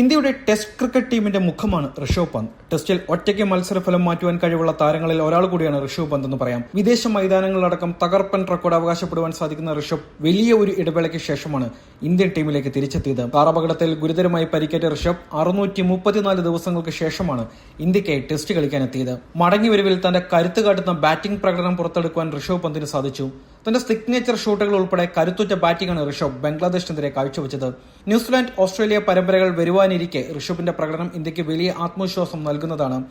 ഇന്ത്യയുടെ test cricket ടീമിന്റെ മുഖമാണ് ഋഷഭ് പന്ത്. ടെസ്റ്റിൽ ഒറ്റയ്ക്ക് മത്സരഫലം മാറ്റുവാൻ കഴിവുള്ള താരങ്ങളിൽ ഒരാൾ കൂടിയാണ് ഋഷഭ് പന്ത് എന്ന് പറയാം. വിദേശ മൈതാനങ്ങളിലടക്കം തകർപ്പൻ റെക്കോർഡ് അവകാശപ്പെടുവാൻ സാധിക്കുന്ന ഋഷഭ് വലിയ ഒരു ഇടവേളയ്ക്ക് ശേഷമാണ് ഇന്ത്യൻ ടീമിലേക്ക് തിരിച്ചെത്തിയത്. കാറപകടത്തിൽ ഗുരുതരമായി പരിക്കേറ്റ ഋഷഭ് അറുന്നൂറ്റി മുപ്പത്തിനാല് ദിവസങ്ങൾക്ക് ശേഷമാണ് ഇന്ത്യയ്ക്കായി ടെസ്റ്റ് കളിക്കാൻ കളിക്കാനെത്തിയത് മടങ്ങിവരവിൽ തന്റെ കരുത്ത് കാട്ടുന്ന ബാറ്റിംഗ് പ്രകടനം പുറത്തെടുക്കുവാൻ ഋഷഭ് പന്തിന് സാധിച്ചു. തന്റെ സിഗ്നേച്ചർ ഷൂട്ടുകൾ ഉൾപ്പെടെ കരുത്തുറ്റ ബാറ്റിംഗാണ് ഋഷഭ് ബംഗ്ലാദേശിനെതിരെ കാഴ്ചവെച്ചത്. ന്യൂസിലാൻഡ് ഓസ്ട്രേലിയ പരമ്പരകൾ വരുവാനിരിക്കെ ഋഷഭിന്റെ പ്രകടനം ഇന്ത്യയ്ക്ക് വലിയ ആത്മവിശ്വാസം നൽകുന്നതാണ്.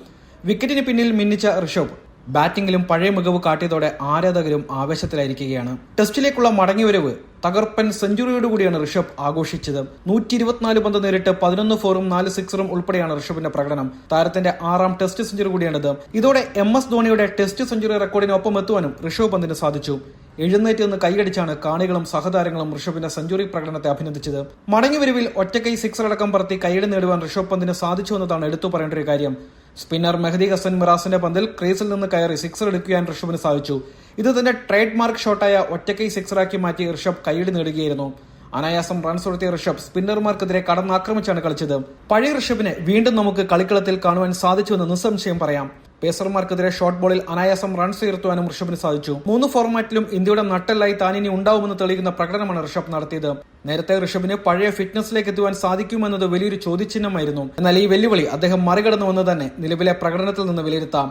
വിക്കറ്റിന് പിന്നിൽ മിന്നിച്ച ഋഷഭ് ബാറ്റിംഗിലും പഴയ മികവ് കാട്ടിയതോടെ ആരാധകരും ആവേശത്തിലായിരിക്കുകയാണ്. ടെസ്റ്റിലേക്കുള്ള മടങ്ങിവരവ് തകർപ്പൻ സെഞ്ചുറിയോടുകൂടിയാണ് ഋഷഭ് ആഘോഷിച്ചത്. നൂറ്റി ഇരുപത്തിനാല് പന്ത് നേരിട്ട് പതിനൊന്ന് ഫോറും നാല് സിക്സറും ഉൾപ്പെടെയാണ് ഋഷഭിന്റെ പ്രകടനം. താരത്തിന്റെ ആറാം ടെസ്റ്റ് സെഞ്ചുറി കൂടിയാണിത്. ഇതോടെ എം എസ് ധോണിയുടെ ടെസ്റ്റ് സെഞ്ചുറി റെക്കോർഡിനൊപ്പം എത്തുവാനും ഋഷഭ് പന്തിന് സാധിച്ചു. എഴുന്നേറ്റ് നിന്ന് കൈയടിച്ചാണ് കാണികളും സഹതാരങ്ങളും ഋഷഭിന്റെ സെഞ്ചുറി പ്രകടനത്തെ അഭിനന്ദിച്ചത്. മടങ്ങിവരവിൽ ഒറ്റക്കൈ സിക്സർ അടക്കം പറത്തി കൈയടി നേടുവാൻ ഋഷഭ് പന്തിന് സാധിച്ചു എന്നതാണ് എടുത്തു പറയേണ്ട ഒരു കാര്യം. സ്പിന്നർ മെഹദി ഹസൻ മിറാസിന്റെ പന്തിൽ ക്രീസിൽ നിന്ന് കയറി സിക്സർ എടുക്കുവാൻ ഋഷഭിന് സാധിച്ചു. ഇത് തന്റെ ട്രേഡ് മാർക്ക് ഷോട്ടായ ഒറ്റക്കൈ സിക്സറാക്കി മാറ്റി ഋഷഭ് കൈയടി നേടുകയായിരുന്നു. അനായാസം റൺസ് ഉയർത്തിയ ഋഷഭ് സ്പിന്നർമാർക്കെതിരെ കടന്നാക്രമിച്ചാണ് കളിച്ചത്. പഴയ ഋഷഭിനെ വീണ്ടും നമുക്ക് കളിക്കളത്തിൽ കാണുവാൻ സാധിച്ചുവെന്ന് നിസ്സംശയം പറയാം. പേസർമാർക്കെതിരെ ഷോർട്ട് ബോളിൽ അനായാസം റൺസ് ഉയർത്തുവാനും ഋഷഭിന് സാധിച്ചു. മൂന്ന് ഫോർമാറ്റിലും ഇന്ത്യയുടെ നട്ടലായി താനിനി ഉണ്ടാവുമെന്ന് തെളിയിക്കുന്ന പ്രകടനമാണ് ഋഷഭ് നടത്തിയത്. നേരത്തെ ഋഷഭിന് പഴയ ഫിറ്റ്നസിലേക്ക് എത്തുവാൻ സാധിക്കുമെന്നത് വലിയൊരു ചോദ്യചിഹ്നമായിരുന്നു. എന്നാൽ ഈ വെല്ലുവിളി അദ്ദേഹം മറികടന്നുവെന്ന് തന്നെ നിലവിലെ പ്രകടനത്തിൽ നിന്ന് വിലയിരുത്താം.